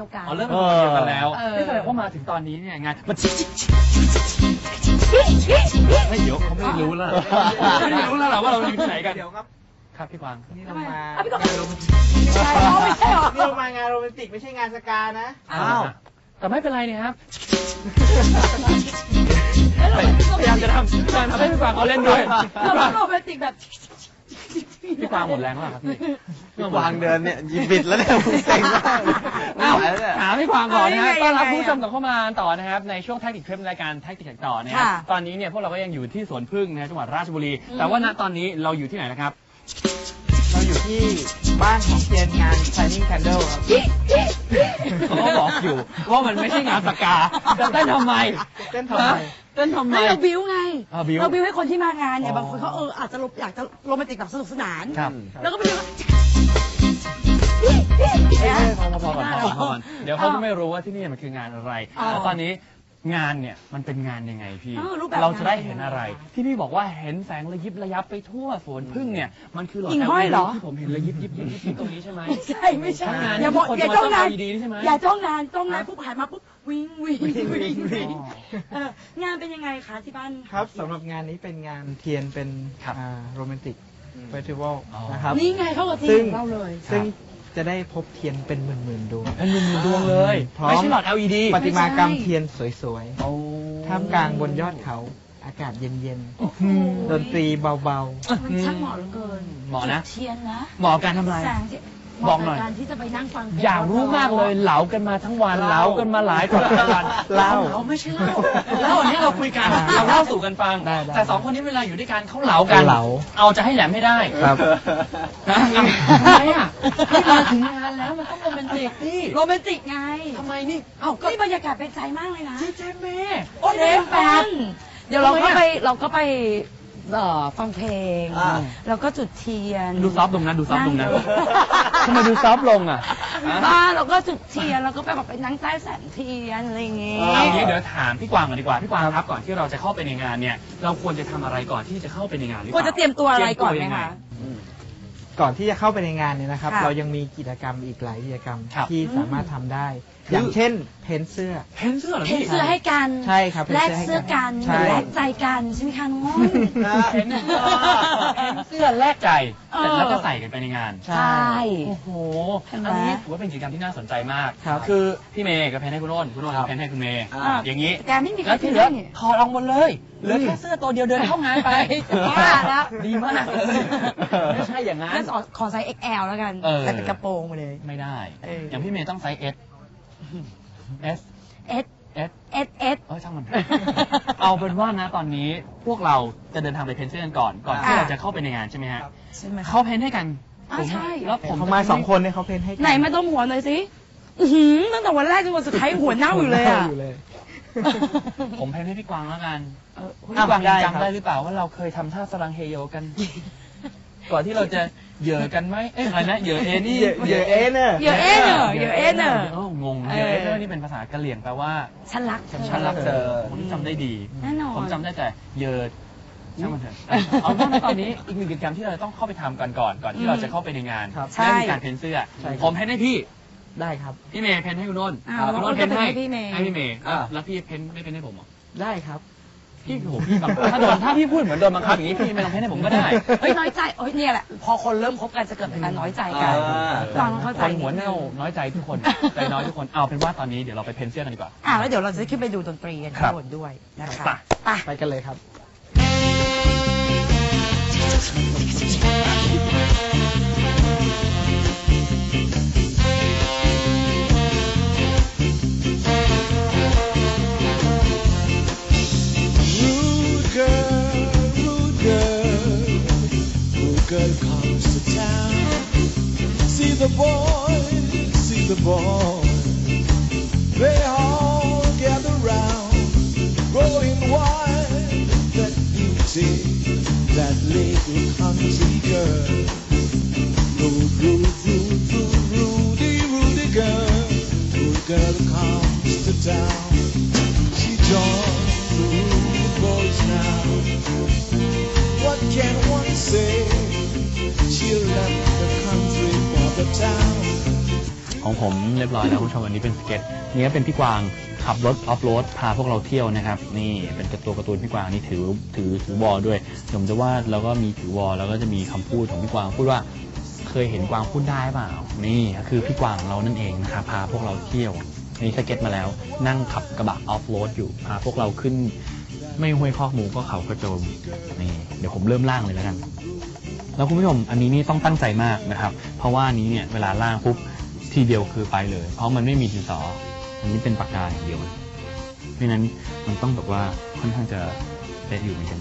ดียวกัน อ๋อเริ่มเป็นคนเดียวกันแล้วเออ นี่แสดงว่ามาถึงตอนนี้เนี่ยงานมันไม่เดี๋ยวเขาไม่รู้แล้วล่ะไม่รู้แล้วล่ะว่าเราอยู่ที่ไหนกันเดี๋ยวครับครับพี่กวางนี่เรามาอะพี่ก็งานโรแมนติกไม่ใช่อ๋อไม่ใช่เหรอ นี่เรามางานโรแมนติกไม่ใช่งานสกานะ อ้าวแต่ไม่เป็นไรเนี่ยครับแล้วเราเป็นพยายามจะทำพยายามทำให้พี่กวางเขาเล่นด้วย เราเป็นโรแมนติกแบบ พี่กวางหมดแรงแล้วเหรอครับพี่พี่กวางเดินเนี่ยหยิบบิดแล้วเนี่ยผมเซ็งมากเลยไม่อ้าวไหวแล้วเนี่ยถามพี่กวางก่อนนะฮะเอายังไงต้อนรับยังไงผู้ชมกลับเข้ามาต่อนะครับในช่วงแท็กติกคลิปรายการแท็กติกต่อนะฮะค่ะตอนนี้เนี่ยพวกเราก็ยังอยู่ที่สวนพึ่งนะฮะจังหวัดราชบุรี แต่ว่าณตอนนี้เราอยู่ที่ไหนนะครับ เราอยู่ที่บ้านของเทียนงาน Shining Candle ครับเขาก็บอกอยู่ว่ามันไม่ใช่งานสกาจะเต้นทำไมเต้นทำไมฮะเต้นทำไม ไม่เราบิวไง อ่าบิ้วเราบิวให้คนที่มางานเนี่ย อ๋อ บางคนเขาเอออาจจะอยากจะโรแมนติกแบบสนุกสนาน ครับแล้วก็ไปดูว่าเอ้ยพอพอพอก่อนพอก่อนพอก่อนเดี๋ยวเขาจะไม่รู้ว่าที่นี่มันคืองานอะไรอ๋อ แล้วตอนนี้ งานเนี่ยมันเป็นงานยังไงพี่ เออรูปแบบเราจะได้เห็นอะไร ที่พี่บอกว่าเห็นแสงระยิบระยับไปทั่วสวนพึ่งเนี่ยมันคือหลอด หิ่งห้อยเหรอ ที่ผมเห็นระยิบยิบยิบยิบยิบตรงนี้ใช่ไหมไม่ใช่ไม่ใช่ทำงานอย่าบอกที่อย่าคนจ้องนานจะมา LED นี่ใช่ไหม อย่าจ้องนานจ้องนานปุ๊บหันมาปุ๊บวิ่งวิ่งวิ่งวิ่งวิ่วิ่งงเอองานเป็นยังไงคะที่บ้าน ครับสำหรับงานนี้เป็นงานเทียนเป็นครับโรแมนติกเฟสติวัลอ๋อนะครับ นี่ไงเข้ากับทีซึ่มงเราเลย ซึ่ง จะได้พบเทียนเป็นหมื่นๆดวงเป็นหมื่นๆดวงเลยพร้อมไม่ใช่หลอด LED ปฏิมากรรมเทียนสวยโอ้ ๆท่ามกลางบนยอดเขาอากาศเย็นๆดนตรีเบามันช่างเหมาะเหลือเกินเหมาะนะ จุดเทียนนะ เหมาะกับการทำอะไรแสงที่ บอกหน่อยเหมาะบการที่จะไปนั่งฟังเพลงอยากรู้มากเลยเหลากันมาทั้งวันเหลากันมาหลายต่อหลายวันเล่าเหลาไม่ใช่เล่าเล่าอันนี้เราคุยกันเราเล่าสู่กันฟัง ได้ได้แต่สองคนนี้เวลาอยู่ด้วยกันเขาเหลากัน เหลา เอาจะให้แหลมไม่ได้ครับ นะเอาทำไมอะนี่มาถึงงานแล้วมันต้องโรแมนติกพี่โรแมนติกไงทำไมนี่เอ้าก็นี่บรรยากาศเป็นใจมากเลยนะเจมเม่โอ้เทปแฟนเดี๋ยวเราก็ไปเราก็ไป เอ่อฟังเพลง อ่า แล้วก็จุดเทียน ดูซอฟต์ลงนะดูซอฟต์ลงนะนั่งทำไมดูซอฟต์ลงอะ บ้านเราก็จุดเทียนแล้วก็ไปแบบไปนั่งใต้แสงเทียนอะไรอย่างเงี้ย เอางี้เดี๋ยวถามพี่กวางก่อนดีกว่าพี่กวางครับก่อนที่เราจะเข้าไปในงานเนี่ย เราควรจะทำอะไรก่อนที่จะเข้าไปในงานหรือเปควรล่า จะเตรียมตัวอะไรก่อนไหมเตรียมตัวยังไงคะ ก่อนที่จะเข้าไปในงานเนี่ยนะครับ ค่ะเรายังมีกิจกรรมอีกหลายกิจกรรมครับ ที่สามารถทำได้คื อออย่างเช่นเพ้นเสื้อ เพ้นเสื้อเหรอเพ้นพี่เสื้อให้กันใช่ครับแลกเพ้นเสื้เสื้ออให้กักันนใช่ แลกใจกันใช่ไหมคะน้องเพ้นเสื้อเพ้นเสื้อแลกใจเออแล้วก็ใส่กันไปในงาน ใช่ใช่โอ้โหเห็นไหมอันนี้ถือว่าเป็นกิจกรรมที่น่าสนใจมาก ครับ คือพี่เมย์ก็เพ้นให้คุณโน้นคุณโน้นครับก็เพ้นให้คุณเมย์ อ่า อย่างนี้ แต่ไม่มีใครแล้วที่เพ้นเหลือได้นี่ ถอดออกหมดเลยเหลือแค่เสื้อตัวเดียวเดินเข้างานไปบ้าแล้ว ดีมากเลยไม่ใช่อย่างนั้น งั้นขอขอไซส์ XL แล้วกันเออ แต่เป็นกระโปรงไปเลย ไม่ได้ เอออ อย่างพี่เมย์ต้องไซส์ S S S S S S เออช่างมันเถอะเอาเป็นว่านะตอนนี้พวกเราจะเดินทางไปเพ้นเสื้อกันก่อน ก่อนที่อ่า เราจะเข้าไปในงานใช่ไหมฮะ ใช่ไหมคะเขาเพ้นให้กันอ่าผมใช่ แล้วผมเขามาสองคนเนี่ยเขาเพ้นให้กัไหนมาดมหัวหน่อยสิอื้อหือตั้งแต่วันแรกจนวันสุดท้ายหัวเน่าอยู่เลยอะ อยู่เลย ผมเพ้นให้พี่กวางแล้วกัน เออพี่กวางได้ยังครับจำได้หรือเปล่าว่าเราเคยทำท่าสลังเฮโยกัน ก่อนที่เราจะเหยอกันไหมเอ๊ะอะไรนะเหยอเอนี่เหยอะเหยอะเอ็นเนอร์เหยอะเอ็นเนอร์เหยอะเอ็นเนอร์โงงเหยอเอเนอร์นี่เป็นภาษากะเหรี่ยงแปลว่าฉันรักเธอฉันรักเธอผมจำได้ดีแน่นอนผมจำได้แต่เหยอช่างมันเถอะเอาเป็นว่าตอนนี้อีกหนึ่งกิจกรรมที่เราต้องเข้าไปทำกันก่อนก่อนที่เราจะเข้าไปในงานครับใช่นั่นคือการเพ้นเสื้อใช่ครับผมเพ้นให้พี่ได้ครับพี่เมย์เพ้นให้คุณโน้นอ้าวคุณโน้นแล้วเพ้นให้ก็เพ้นให้พี่เมย์ให้พี่เมย์อ่าแล้วพี่เพ้นไม่เพ้นให้ผมเหรอได้ครับ พี่โหพี่บังคับถ้าโดนถ้าพี่พูดเหมือนโดนบังคับอย่างนี้พี่ไม่ต้องเพ้นให้ผมก็ได้ เฮ้ยน้อยใจเฮ้ยเนี่ยแหละ พอคนเริ่มคบกันจะเกิดเป็นการน้อยใจกันอ่าฟังแล้วเข้าใจคนหัวเน่าน้อยใจทุกคนใจน้อยทุกคนเอาเป็นว่าตอนนี้เดี๋ยวเราไปเพ้นเสื้อกันดีกว่าอ่าแล้วเดี๋ยวเราจะขึ้นไปดูดนตรีกันครัข้าบงบนด้วยนะคะไปไปไปกันเลยครับ the boys, see the boys, they all gather round, growing wild, that beauty, that little country girl. ผมเรียบร้อยแล้วคุณผู้ชมอันนี้เป็นสเก็ตนี่ก็เป็นพี่กวางขับรถออฟโรดพาพวกเราเที่ยวนะครับ นี่เป็นตัวการ์ตูนพี่กวางนี่ถือถือถือวอลด้วยผมจะวาดแล้วก็มีถือวอลแล้วก็จะมีคำพูดของพี่กวางพูดว่าเคยเห็นกวางพูดได้เปล่า นี่ก็คือพี่กวางเรานั่นเองนะครับพาพวกเราเที่ยวนนี้สเก็ตมาแล้ว นั่งขับกระบะออฟโรดอยู่พาพวกเราขึ้น ไม่ห้วยคอกหมูก็เขากระโจมนี่เดี๋ยวผมเริ่มล่างเลยแล้วกันแล้วคุณผู้ชมอันนี้นี่ต้องตั้งใจมากนะครับ เพราะว่านนี้เนี่ยเวลาล่างปุ๊บ ทีเดียวคือไปเลย เพราะมันไม่มีดินสอ อันนี้เป็นปากกาอย่างเดียวเพราะนั้นมันต้องแบบว่าค่อนข้างจะเป๊ะอยู่เหมือนกัน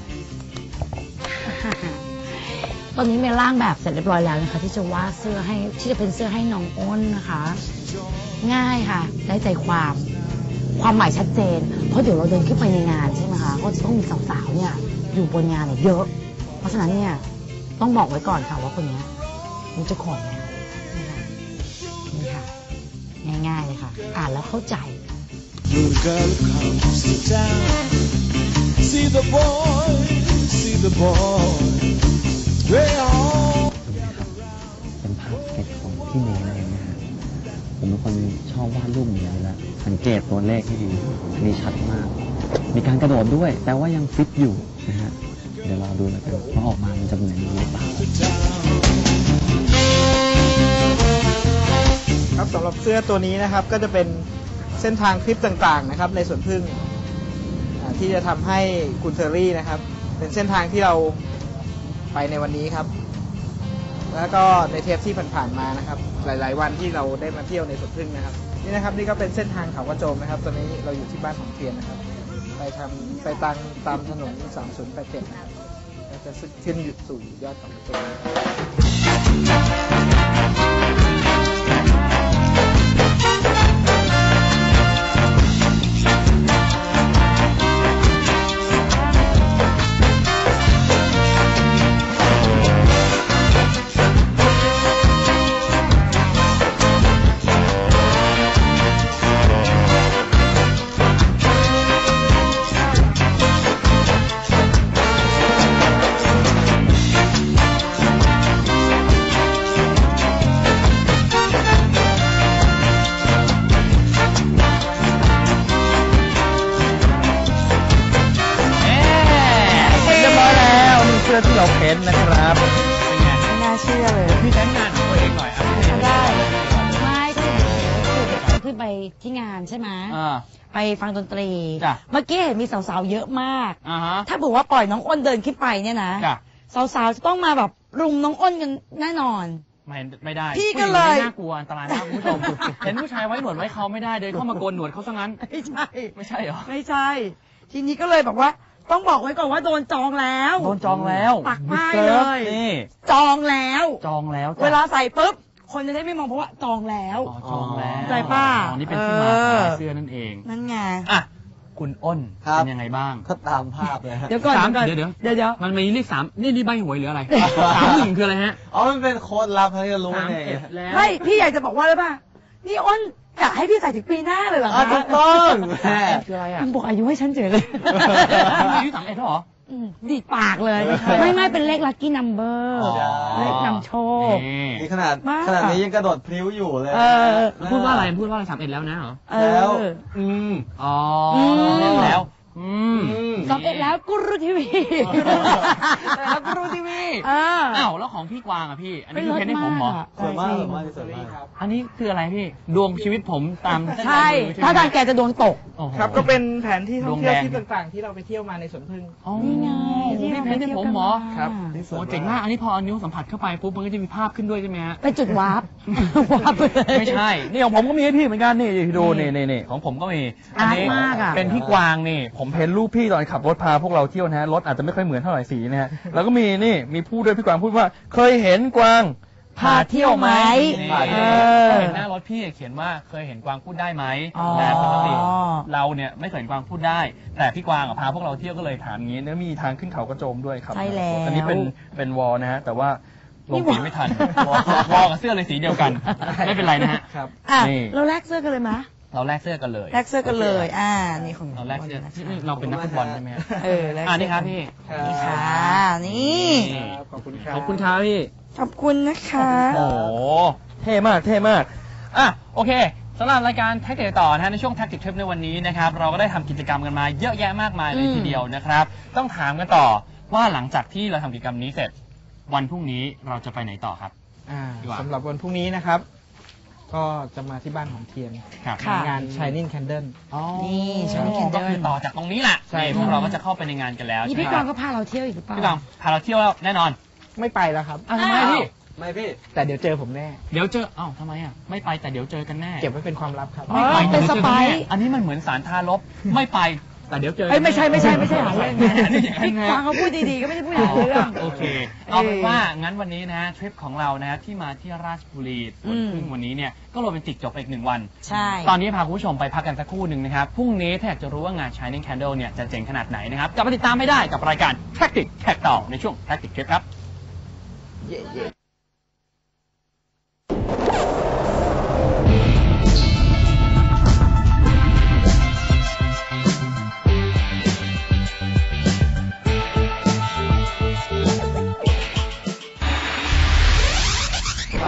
ตอนนี้เมย์ร่างแบบเสร็จเรียบร้อยแล้วนะคะ ที่จะวาดเสื้อให้ที่จะเป็นเสื้อให้น้องอ้นนะคะ ง่ายค่ะ ได้ใจความ ความหมายชัดเจน เพราะเดี๋ยวเราเดินขึ้นไปในงานใช่ไหมคะ ก็จะต้องมีสาวๆเนี่ยอยู่บนงานเนี่ยเยอะ เพราะฉะนั้นเนี่ยต้องบอกไว้ก่อนค่ะว่าคนนี้ยรู้จ้าของงานนะคะนี่ค่ะ ง่ายๆเลยค่ะ อ่านแล้วเข้าใจ Little girl comes to town. See the boy, see the boy. They all เป็นภาพสเก็ตของพี่เมย์นั่นเองนะฮะ ผมเป็นคนชอบวาดรูปอย่างนี้อยู่แล้วสังเกตตัวเลขให้ดีอันนี้ชัดมาก มีการกระโดดด้วย แต่ว่ายังฟิตอยู่นะฮะ เดี๋ยวรอดูแล้วกันว่าออกมามันจะเหมือนนี้หรือเปล่า to town. ครับสำหรับเสื้อตัวนี้นะครับก็จะเป็นเส้นทางคลิปต่างๆนะครับ ในสวนพึ่งที่จะทำให้คุณเทอรี่นะครับ เป็นเส้นทางที่เราไปในวันนี้ครับ แล้วก็ในเทปที่ผ่านๆมานะครับ หลาย ๆ วันที่เราได้มาเที่ยวในสวนพึ่งนะครับ นี่นะครับนี่ก็เป็นเส้นทางเขากระโจมนะครับ ตอนนี้เราอยู่ที่บ้านของเทียนนะครับ ไปทำไปตามตามถนน3087นะครับจะขึ้นอยู่สู่ยอดเขากระโจม ขึ้นไปที่งานใช่ไหมอ่า ไปฟังดนตรี จ้ะ เมื่อกี้เห็นมีสาวๆเยอะมาก อ่าฮะถ้าบอกว่าปล่อยน้องอ้นเดินขึ้นไปเนี่ยนะ จ้ะสาวๆจะต้องมาแบบรุมน้องอ้นกันแน่นอน ไม่ไม่ได้พี่ก็เลย ผู้หญิงไม่น่ากลัวอันตรายมากคุณผู้ชมเห็นผู้ชายไว้หนวดไว้เขาไม่ได้เดินเข้ามาโกนหนวดเขาซะงั้น ไม่ใช่ ไม่ใช่เหรอไม่ใช่ ทีนี้ก็เลยบอกว่า ต้องบอกไว้ก่อนว่าโดนจองแล้ว โดนจองแล้วปักป้ายเลย นี่จองแล้ว จองแล้วจ้ะเวลาใส่ปุ๊บ คนจะได้ไม่มองเพราะว่าจองแล้ว อ๋อจองแล้วใจป้าอ๋อนี่เป็นที่มาของลายเสื้อนั่นเองนั่นไง อะคุณอ้นครับ เป็นยังไงบ้างก็ตามภาพเลยฮะ เดี๋ยวก่อนสามเดี๋ยวก่อนเดี๋ยวเดี๋ยวเดี๋ยวเดี๋ยว มันมีเลขสามนี่นี่ใบหวยหรืออะไร สามหนึ่งคืออะไรฮะอ๋อ มันเป็นโค้ดลับให้ก็รู้สามเนี่ยเอ็ดแล้ว ไม่พี่อยากจะบอกว่าเลยป่ะนี่อ้นอยากให้พี่ใส่ถึงปีหน้าเลยเหรออะคะถูกต้องแม่คืออะไรอะคุณบอกอายุให้ฉันเฉยเลย อายุสามเอ็ดแล้วเหรอ อืมดีดปากเลยไม่ใช่ ไม่ไม่เป็นเลขลัคกี้นัมเบอร์อ๋อ เลขนำโชคนี่นี่ขนาดมาก ขนาดนี้ยังกระโดดพลิ้วอยู่เลยเออพูดว่าอะไรพูดว่าอะไรสามเอ็ดแล้วนะเหรอ เอแล้ว อ อืม อ๋ออืมสามเอ็ดแล้ว อืมอืมสอบเอ็ดแล้วกุรุทีวีแล้วก็รู้ทีวีเอออ้าวแล้วของพี่กวางอะพี่ อันนี้คือเพชรให้ผมเหรอสวยมากสวยมากที่สุดมากอันนี้คืออะไรพี่ ดวงชีวิตผมตามใช่เส้นถ้าลายทามืงแกจะดวงตกโอ้โหครับก็เป็นแผนที่ท่องเที่ยวดวงแดงที่ต่างๆ ที่เราไปเที่ยวมาในสวนพึ่งอ๋อนี่ไงนี่เพชรให้ผมเหรอครับโอ้เจ๋งมากอันนี้พอเอานิ้วสัมผัสเข้าไปปุ๊บมันก็จะมีภาพขึ้นด้วยใช่ไหมฮะเป็นจุดวาร์ปวาร์ปไปเลยไม่ใช่นี่ของผมก็มีให้พี่เหมือนกันนี่ดูนี่นี่นี่ของผมก็มีอาร์ตนี้มากอะเป็นพี่กวางนี่ผมเห็นรูปพี่ตอนขับรถพาพวกเราเที่ยวนะฮะรถอาจจะไม่ค่อยเหมือนเท่าไหร่สีนะฮะแล้วก็มีนี่มีพูดด้วยพี่กวางพูดว่า เคยเห็นกวาง พาเที่ยวไหม นี่เออ เห็นหน้ารถพี่เขียนว่าเคยเห็นกวางพูดได้ไหมอ๋อ แต่ปกติเราเนี่ยไม่เคยเห็นกวางพูดได้ แต่พี่กวางอะพาพวกเราเที่ยวก็เลยถามงี้แล้วมีทางขึ้นเขากระโจมด้วยครับใช่แล้ว อันนี้เป็นเป็นวอลนะฮะแต่ว่าลนี่งวอสีลไม่ทันวอลวอลกับเสื้อเลยสีเดียวกัน ไม่เป็นไรนะฮะ ครับ อะนี่ เราแลกเสื้อกันเลยมะ เราแลกเสื้อกันเลย แลกเสื้อกันเลย อ่า นี่ของเราแลกเสื้อนะคะนี่เราเป็นนักฟุตบอลใช่ไหมฮะเออแลกอ่าเสื้นี่ครับพี่นี่ค่ะนี่นี่ ครับขอบคุณครับ ขอบคุณครับพี่ ขอบคุณนะคะ โอ้โห เท่มาก เท่มาก อะ โอเคสำหรับรายการแท็กติกต่อนะฮะในช่วงแท็กติกทริปในวันนี้นะครับ เราก็ได้ทำกิจกรรมกันมาเยอะแยะมากมายเลยอืมทีเดียวนะครับ ต้องถามกันต่อว่าหลังจากที่เราทำกิจกรรมนี้เสร็จ วันพรุ่งนี้เราจะไปไหนต่อครับ อ่าดีกว่า สำหรับวันพรุ่งนี้นะครับ ก็จะมาที่บ้านของเทียนครับค่ะ งาน Shining Candle นี่ Shining Candle ก็คือต่อจากตรงนี้แหละใช่ นี่พวกเราก็จะเข้าไปในงานกันแล้วนี่ใช่ไหมพี่คกรัอบงก็พาเราเที่ยวอีกหรือเปล่าพี่กองพาเราเที่ยวแล้วแน่นอนไม่ไปแล้วครับ อ้าวทำไมพี่ไม่พี่ แต่เดี๋ยวเจอผมแน่ เดี๋ยวเจออ้าวทำไมอะไม่ไปแต่เดี๋ยวเจอกันแน่ เก็บไว้เป็นความลับครับอ๋อเป็นสไปร์ อันนี้มันเหมือนสารทารบ ไม่ไป แต่เดี๋ยวเจอเอ้ยไม่ใช่ไม่ใช่ไม่ใช่หาเรื่องนะอันนี้อย่างนั้นพี่นะกวางเขาพูดดีๆก็ไม่ได้พูดอย่างเรื่องโอเค เอาเป็นว่างั้นวันนี้นะฮะทริปของเรานะฮะที่มาที่ราชบุรีสวนพึ่งวันนี้เนี่ยก็โรแมนติกจบไปอีกหนึ่งวัน ใช่ ตอนนี้พาคุณผู้ชมไปพักกันสักครู่หนึ่งนะครับ พรุ่งนี้ถ้าอยากจะรู้ว่างาน Shining Candle เนี่ยจะเจ๋งขนาดไหนนะครับกลับมาติดตามไม่ได้กับรายการ Tactic แท็กต่อในช่วง Tactic Trip ครับ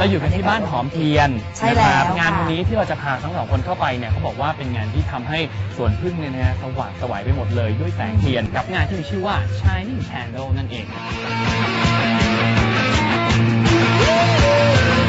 เย่เย่เราอยู่กันที่บ้านหอมเทียนใช่แล้วนะครับงานค่ะวันนี้ที่เราจะพาทั้งสองคนเข้าไปเนี่ยเขาบอกว่าเป็นงานที่ทำให้สวนพึ่งเนี่ยนะฮะสว่างสวายไปหมดเลยด้วยแสงเทียน กับงานที่มีชื่อว่า Shining Candle นั่นเอง「